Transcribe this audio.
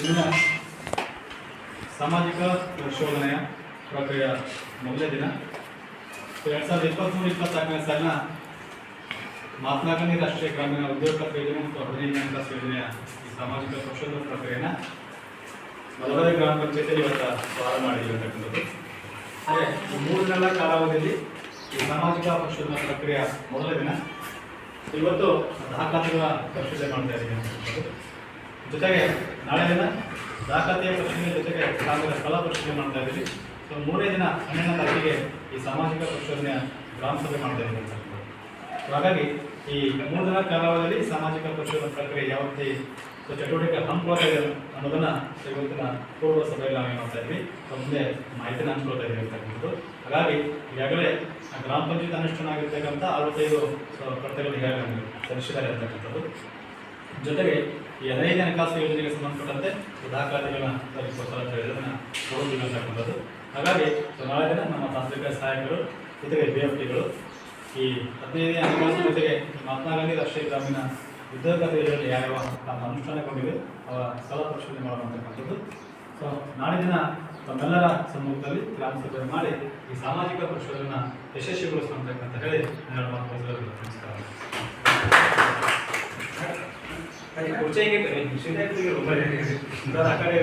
ಇಂದಿನ ಸಾಮಾಜಿಕ ಪರಿಶೋಧನೆಯ ಪ್ರಕ್ರಿಯೆಯ ಮೊದಲನೇ ದಿನ. ಎರಡು ಸಾವಿರದ ಇಪ್ಪತ್ತ್ಮೂರು ಇಪ್ಪತ್ನಾಲ್ಕನೇ ಸಾಲಿನ ಮಹಾತ್ಮ ಗಾಂಧಿ ರಾಷ್ಟ್ರೀಯ ಗ್ರಾಮೀಣ ಉದ್ಯೋಗ ಯೋಜನೆ ಮತ್ತು ಹದಿನೈದನೇ ಹಣಕಾಸು ಯೋಜನೆಯ ಈ ಸಾಮಾಜಿಕ ಪರಿಶೋಧನಾ ಪ್ರಕ್ರಿಯೆನ ಮಲಬಾರಿ ಗ್ರಾಮ ಪಂಚಾಯತಿಯಲ್ಲಿ ಇವತ್ತು ಪ್ರಾರಂಭ ಮಾಡಿದ್ದೀವಿ ಅಂತಕ್ಕಂಥದ್ದು ಅದೇ ಈ ಮೂರು ದಿನಗಳ ಕಾಲಾವಧಿಯಲ್ಲಿ ಈ ಸಾಮಾಜಿಕ ಪರಿಶೋಧನಾ ಪ್ರಕ್ರಿಯೆ ಮೊದಲ ದಿನ. ಇವತ್ತು ದಾಖಲಾತಿಗಳ ಪರಿಶೀಲನೆ ಮಾಡ್ತಾ ಅಂತಕ್ಕಂಥದ್ದು ಜೊತೆಗೆ ನಾಳೆ ದಿನ ದಾಖಲೆಯ ಪ್ರಶ್ನೆ ಜೊತೆಗೆ ಕಾಲದ ಸ್ಥಳ ಪರಿಶೀಲನೆ ಮಾಡ್ತಾ ಇದ್ದೀವಿ. ಸೊ ಮೂರನೇ ದಿನ ಹನ್ನೆರಡನೇ ತಾರೀಕಿಗೆ ಈ ಸಾಮಾಜಿಕ ಪರಿಶೋಧನೆಯ ಗ್ರಾಮ ಸಭೆ ಮಾಡ್ತಾ ಇದ್ದೀವಿ ಸೊ ಹಾಗಾಗಿ ಈ ಮೂರು ದಿನ ಕಾಲಾವಧಿಯಲ್ಲಿ ಸಾಮಾಜಿಕ ಪ್ರಚೋದನೆ ಪ್ರಕ್ರಿಯೆ ಯಾವ ರೀತಿ ಚಟುವಟಿಕೆ ಹಮ್ಮಿಕೊಳ್ತಾ ಇದೆ ಅನ್ನೋದನ್ನ ಇವತ್ತಿನ ಪೂರ್ವ ಸಭೆಯಲ್ಲಿ ನಾವು ಏನು ಮಾಡ್ತಾ ಇದ್ವಿ ಮುಂದೆ ಮಾಹಿತಿನ ಹಂಚ್ಕೊಳ್ತಾ ಇದ್ದೀವಿ ಅಂತಕ್ಕಂಥದ್ದು ಹಾಗಾಗಿ ಈಗಾಗಲೇ ಗ್ರಾಮ ಪಂಚಾಯತ್ ಅನುಷ್ಠಾನ ಆಗಿರ್ತಕ್ಕಂಥ ಅರವತ್ತೈದು, ಸೊ ಕರ್ತಗಳು ಈಗಾಗಲೇ ಸಲ್ಲಿಸಿದ್ದಾರೆ ಅಂತಕ್ಕಂಥದ್ದು. ಜೊತೆಗೆ ಹದಿನೈದು ಹಣಕಾಸು ಯೋಜನೆಗೆ ಸಂಬಂಧಪಟ್ಟಂತೆ ದಾಖಲಾತಿಗಳನ್ನ ಸಲ್ಲಿಸೋಸ್ಕರ ಅಂತ ಹೇಳಿದ್ರೆ ಕೊಡೋದಿಲ್ಲ ಹಾಗಾಗಿ ನಾಳೆ ದಿನ ನಮ್ಮ ತಾಂತ್ರಿಕ ಸಹಾಯಕರು, ಜೊತೆಗೆ ಬಿ ಎಫ್ ಟಿಗಳು ಈ ಹದಿನೈದು ಹಣಕಾಸು ಜೊತೆಗೆ ಮಹಾತ್ಮ ಗಾಂಧಿ ರಾಷ್ಟ್ರೀಯ ಗ್ರಾಮೀಣ ಉದ್ಯೋಗ ಯೋಜನೆಯಲ್ಲಿ ಯಾವ ತಮ್ಮ ಅನುಷ್ಠಾನಗೊಂಡಿವೆ ಅವರ ಸ್ಥಳ ಪರಿಶೀಲನೆ ಮಾಡುವಂತಕ್ಕಂಥದ್ದು ಸೊ ನಾಳೆ ದಿನ ತಮ್ಮೆಲ್ಲರ ಸಮ್ಮುಖದಲ್ಲಿ ಗ್ರಾಮ ಸಭೆ ಮಾಡಿ ಈ ಸಾಮಾಜಿಕ ಪರಿಶೋಧನೆನ ಯಶಸ್ವಿಗೊಳಿಸುವಂತಕ್ಕಂತ ಹೇಳಿ ನಾನು ನಮಸ್ಕಾರ. అది కూర్చోయి కదా విషయం దాకా అక్కడే